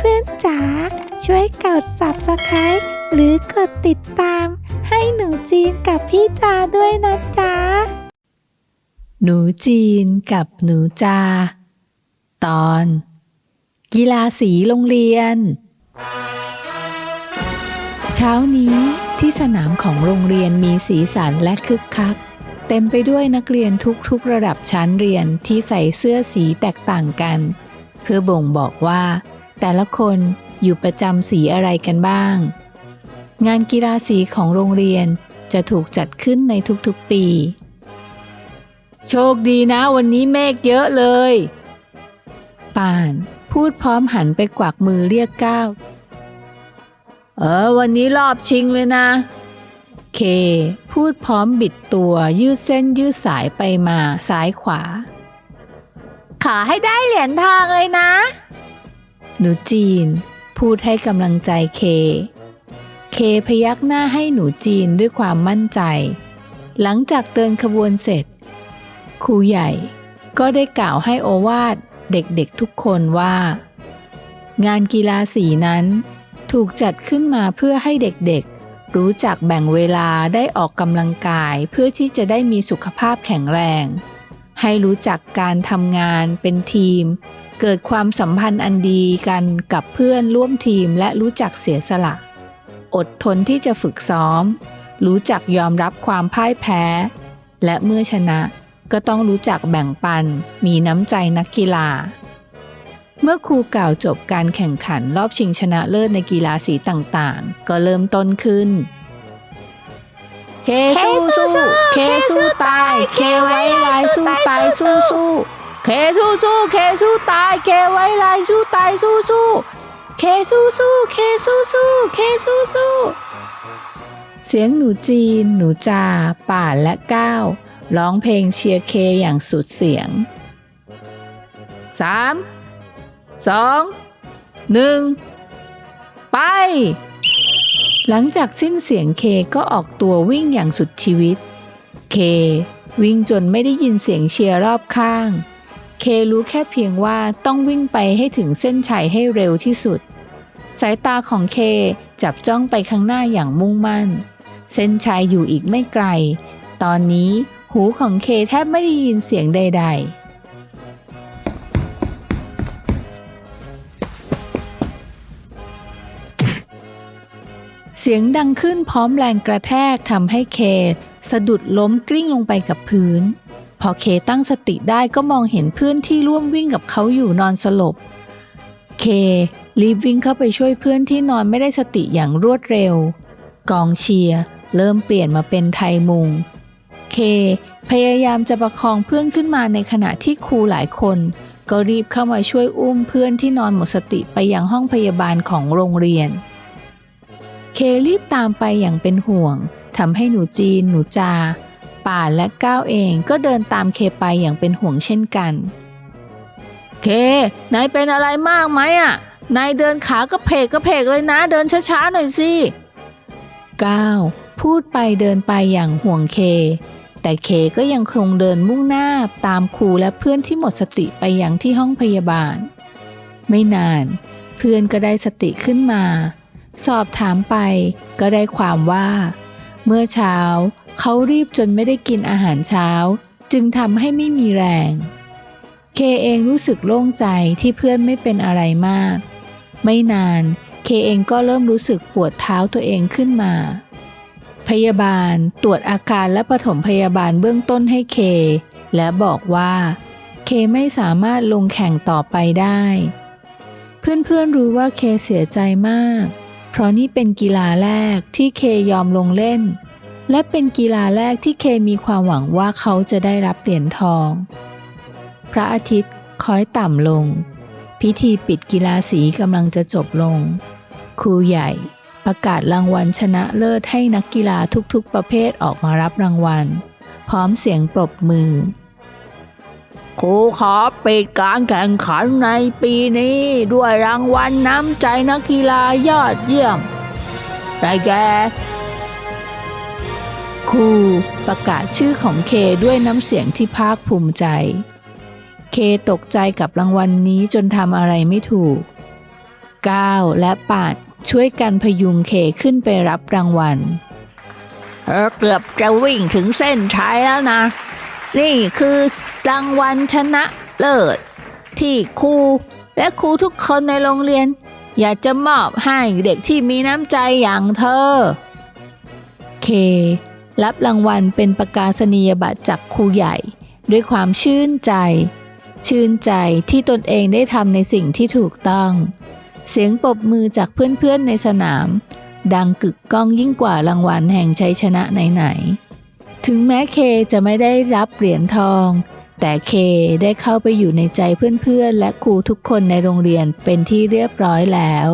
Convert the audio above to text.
พื่อนๆจ๋าช่วยกด subscribe หรือกดติดตาม ให้หนูจีนกับพี่จาด้วยนะจ๊ะ หนูจีนกับหนูจา ตอน กีฬาสีโรงเรียน เช้านี้ที่สนามของโรงเรียนมีสีสันและคึกคัก เต็มไปด้วยนักเรียนทุกๆระดับชั้นเรียนที่ใส่เสื้อสีแตกต่างกัน เพื่อบ่งบอกว่า แต่ละคนอยู่ประจำสีอะไรกันบ้าง งานกีฬาสีของโรงเรียนจะถูกจัดขึ้นในทุกๆปี โชคดีนะวันนี้เมฆเยอะเลย ป่านพูดพร้อมหันไปกวักมือเรียกก้าว เออ วันนี้รอบชิงเลยนะ เคพูดพร้อมบิดตัวยืดเส้นยืดสายไปมาซ้ายขวาขอให้ได้เหรียญทองเลยนะ หนูจีน พูดให้กำลังใจเค เคพยักหน้าให้หนูจีนด้วยความมั่นใจ หลังจากเตือนขบวนเสร็จ ครูใหญ่ก็ได้กล่าวให้โอวาดเด็กๆทุกคนว่า งานกีฬาสีนั้น ถูกจัดขึ้นมาเพื่อให้เด็กๆ รู้จักแบ่งเวลาได้ออกกำลังกายเพื่อที่จะได้มีสุขภาพแข็งแรง ให้รู้จักการทำงานเป็นทีม เกิดความสัมพันธ์อันดีกันกับเพื่อนร่วมทีมและรู้จักเสียสละ อดทนที่จะฝึกซ้อม รู้จักยอมรับความพ่ายแพ้ และเมื่อชนะก็ต้องรู้จักแบ่งปัน มีน้ำใจนักกีฬา เมื่อครูกล่าวจบการแข่งขันรอบชิงชนะเลิศในกีฬาสีต่างๆ ก็เริ่มต้นขึ้น เคสู้สู้เคสู้ตายเคไว้ลายสู้ตายสู้สู้เคสู้สู้เคสู้ตายเคไว้ลายสู้ตายสู้สู้เคสู้สู้เคสู้สู้เคสู้สู้เสียงหนูจีน หนูจา ป่านและก้าวร้องเพลงเชียร์เคอย่างสุดเสียง 3 2 1 ไป หลังจากสิ้นเสียงเคก็ออกตัววิ่งอย่างสุดชีวิต เค วิ่งจนไม่ได้ยินเสียงเชียร์รอบข้าง เครู้แค่เพียงว่าต้องวิ่งไปให้ถึงเส้นชัยให้เร็วที่สุด สายตาของเคจับจ้องไปข้างหน้าอย่างมุ่งมั่น เส้นชัยอยู่อีกไม่ไกล ตอนนี้หูของเคแทบไม่ได้ยินเสียงใด ๆ เสียงดังขึ้นพร้อมแรงกระแทกทำให้เค สะดุดล้มกลิ้งลงไปกับพื้น พอเคตั้งสติได้ก็มองเห็นเพื่อนที่ร่วมวิ่งกับเขาอยู่นอนสลบ เครีบวิ่งเข้าไปช่วยเพื่อนที่นอนไม่ได้สติอย่างรวดเร็ว กองเชียร์เริ่มเปลี่ยนมาเป็นไทยมุง เค พยายามจะประคองเพื่อนขึ้นมาในขณะที่ครูหลายคน ก็รีบเข้ามาช่วยอุ้มเพื่อนที่นอนหมดสติไปยังห้องพยาบาลของโรงเรียน เครีบตามไปอย่างเป็นห่วงทำให้หนูจีน หนูจา ป่านและก้าวเองก็เดินตามเคไปอย่างเป็นห่วงเช่นกัน เคนายเป็นอะไรมากไหมอะ นายเดินขากระเพกกระเพกเลยนะ เดินช้าๆหน่อยสิก้าวพูดไปเดินไปอย่างห่วงเค แต่เคก็ยังคงเดินมุ่งหน้าตามครูและเพื่อนที่หมดสติไปยังที่ห้องพยาบาล ไม่นาน เพื่อนก็ได้สติขึ้นมา สอบถามไปก็ได้ความว่า เมื่อเช้าเขารีบจนไม่ได้กินอาหารเช้า จึงทำให้ไม่มีแรง เคเองรู้สึกโล่งใจที่เพื่อนไม่เป็นอะไรมาก ไม่นานเคเองก็เริ่มรู้สึกปวดเท้าตัวเองขึ้นมา พยาบาลตรวจอาการและปฐมพยาบาลเบื้องต้นให้เค และบอกว่า เคไม่สามารถลงแข่งต่อไปได้ เพื่อนๆรู้ว่าเคเสียใจมาก เพราะนี่เป็นกีฬาแรกที่เคยอมลงเล่น และเป็นกีฬาแรกที่เคมีความหวังว่าเขาจะได้รับเหรียญทอง พระอาทิตย์ค้อยต่ำลง พิธีปิดกีฬาสีกำลังจะจบลง ครูใหญ่ประกาศรางวัลชนะเลิศให้นักกีฬาทุกๆประเภทออกมารับรางวัล พร้อมเสียงปรบมือ ครูขอปิดการแข่งขันในปีนี้ ด้วยรางวัลน้ำใจนักกีฬายอดเยี่ยมได้แก่ครูประกาศชื่อของเคด้วยน้ำเสียงที่ภาคภูมิใจ เคตกใจกับรางวัลนนี้จนทำอะไรไม่ถูก ก้าวและปาดช่วยกันพยุงเคขึ้นไปรับรางวัลเเกือบจะวิ่งถึงเส้นชัยแล้วนะ นี่คือรางวัลชนะเลิศที่ครูและครูทุกคนในโรงเรียน อยากจะมอบให้เด็กที่มีน้ำใจอย่างเธอ เค รับรางวัลเป็นประกาศนียบัตรจากครูใหญ่ ด้วยความชื่นใจ ชื่นใจที่ตนเองได้ทำในสิ่งที่ถูกต้อง เสียงปรบมือจากเพื่อนๆในสนาม ดังกึกก้องยิ่งกว่ารางวัลแห่งชัยชนะไหนๆ ถึงแม้เคจะไม่ได้รับเหรียญทอง แต่เคได้เข้าไปอยู่ในใจเพื่อนๆ และครูทุกคนในโรงเรียนเป็นที่เรียบร้อยแล้ว